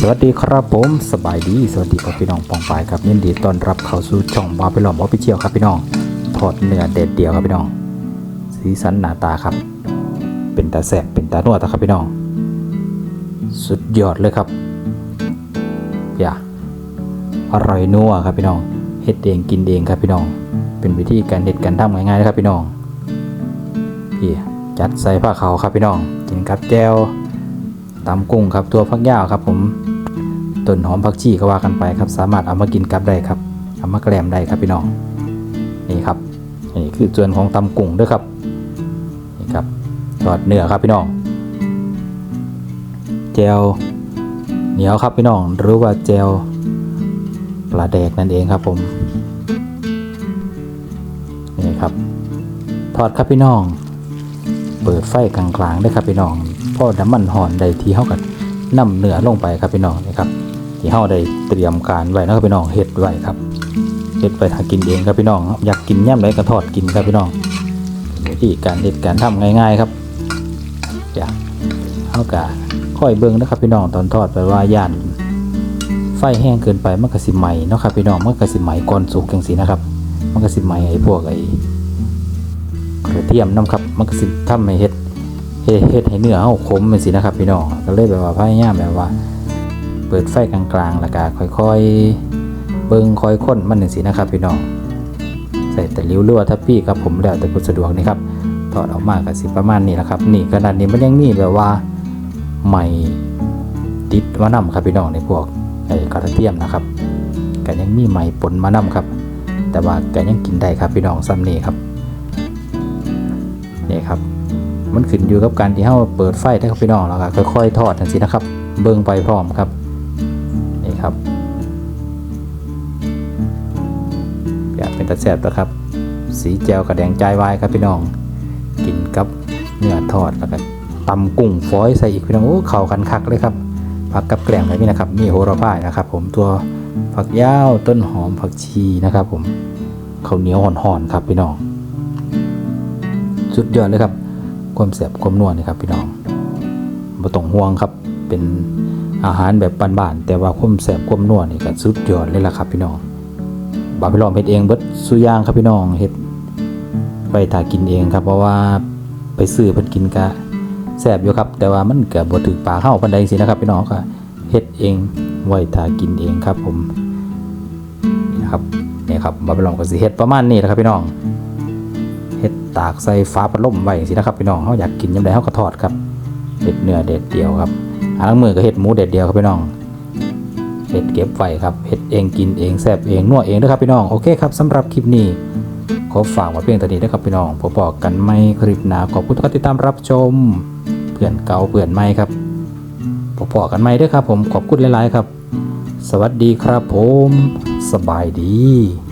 สวัสดีครับผมสบายดี สวัสดีครับพี่น้องปองปายครับยินดีต้อนรับเข้าสู่ช่องบาไปหลอมออฟฟิเชียลครับพี่น้องทอดเนื้อเด็ดเดียวครับพี่น้อง สีสันหน้าตาครับ เป็นตาแสบเป็นตาหนวดครับพี่น้อง สุดยอดเลยครับอย่าอร่อยนัวครับพี่น้องเฮ็ดเองกินเองครับพี่น้อง เป็นวิธีการเฮ็ดการทำง่ายๆนะครับพี่น้องพี่จัดใส่ผ้าขาวครับพี่น้องกินกับแจว ตำกุ้งครับตัวพักยาวครับ ผมต้นหอมผักชีก็ว่ากันไปครับ สามารถเอามากินกับได้ครับเอามาแกล้มได้ครับพี่น้องนี่ครับนี่คือส่วนของตำกุ้งด้วยครับนี่ครับทอดเนื้อครับพี่น้องแจวเหนียวครับพี่น้องหรือว่าแจวปลาแดกนั่นเองครับผมนี่ครับทอดครับพี่น้อง เปิดไฟกลางๆได้ครับพี่น้อง พอน้ำมันหอนได้ที่เฮากันนำเนื้อลงไปครับพี่น้องนี่ครับที่เฮาได้เตรียมการไว้นะครับพี่น้องเฮ็ดไว้ครับเฮ็ดไปหากินเองครับพี่น้อง อยากกินย่ำไรก็ทอดกินครับพี่น้องวิธีการเฮ็ดการทำง่าย ๆครับอย่าเฮากะค่อยเบิ่งนะครับพี่น้องตอนทอดไปว่าย่านไฟแห้งเกินไปมันก็สิไหม้เนาะครับพี่น้องมันก็สิไหม้ก่อนสุกจังซี่นะครับ มันก็สิไหม้ไอ้พวกไอ้กระเทียมน้ำครับ มันก็สิทำให้เฮ็ด เฮ็ดให้เนื้อเฮาขมเป็นสินะครับพี่น้องก็เลยแบบว่าพยายามแบบว่า เปิดไฟกลางๆแล้วก็ค่อยๆ เบิ่งค่อยค้นมันจังซี่นะครับพี่น้องใส่แต่ลิ้วรั่วทับพี่ครับผมแล้วแต่ผู้สะดวกนี่ครับถอดออกมาก็สิประมาณนี้แหละครับ นี่ขนาดนี้มันยังมีแบบว่าใหม่ติดมานำครับพี่น้องในพวกไอ้กระเทียมนะครับก็ยังมีใหม่ปนมานำครับ แต่ว่าก็ยังกินได้ครับพี่น้องซ้ำนี่ครับนี่ครับ มันขึ้นอยู่กับการที่เราเปิดไฟได้ครับพี่น้องแล้วก็ค่อยๆทอดทันสินะครับ เบิ่งไปพร้อมครับนี่ครับอยากเป็นตะแสบนะครับ สีแจวกระแดงใจวายครับพี่น้อง กินกับเนื้อทอดแล้วก็ตำกุ้งฝอยใส่อีกพี่น้องโอ้เข้ากันคักเลยครับผักกับแกล้มแบบนี้นะครับมีโหระพานะครับ ผมตัวผักยาวต้นหอมผักชีนะครับ ผมข้าวเหนียวห่อนๆครับพี่น้อง สุดยอดเลยครับ ความแสบความนวลนี่ครับพี่น้องบ่ต้องห่วงครับเป็นอาหารแบบบ้านๆแต่ว่าความแสบความนวลนี่ก็สุดยอดเลยล่ะครับพี่น้องบาไปลองเฮ็ดเองเบิดสุยางครับพี่น้องเฮ็ดไปถ่ากินเองครับ เพราะว่าไปซื้อเพิ่นกินกะแสบอยู่ครับ แต่ว่ามันก็บ่ถึกปากเฮาปานใดสินะครับพี่น้องก็เฮ็ดเองไว้ถ่ากินเองครับผมนี่นะครับนี่ครับบาไปลองก็สิเฮ็ดประมาณนี้แหละครับพี่น้อง เฮ็ดตากใส่ฟ้าพัดลมไว้สินะครับพี่น้องเขาอยากกินยำใดเขาก็ทอดครับเฮ็ดเนื้อเด็ดเดียวครับอันละมือก็เฮ็ดหมูเด็ดเดียวครับพี่น้องเฮ็ดเก็บไว้ครับเฮ็ดเองกินเองแซ่บเองนวดเองนะครับพี่น้องโอเคครับสำหรับคลิปนี้ขอฝากไว้เพียงเท่นี้นะครับพี่น้องพบบอกกันไม่คลิปหนาขอบคุณทุกท่านที่ตามรับชมเพื่อนเก่าเพื่อนใหม่ครับพบบอกกันใหม่ด้วยครับผมขอบคุณหลาย ๆ ครับ สวัสดีครับผม สบายดี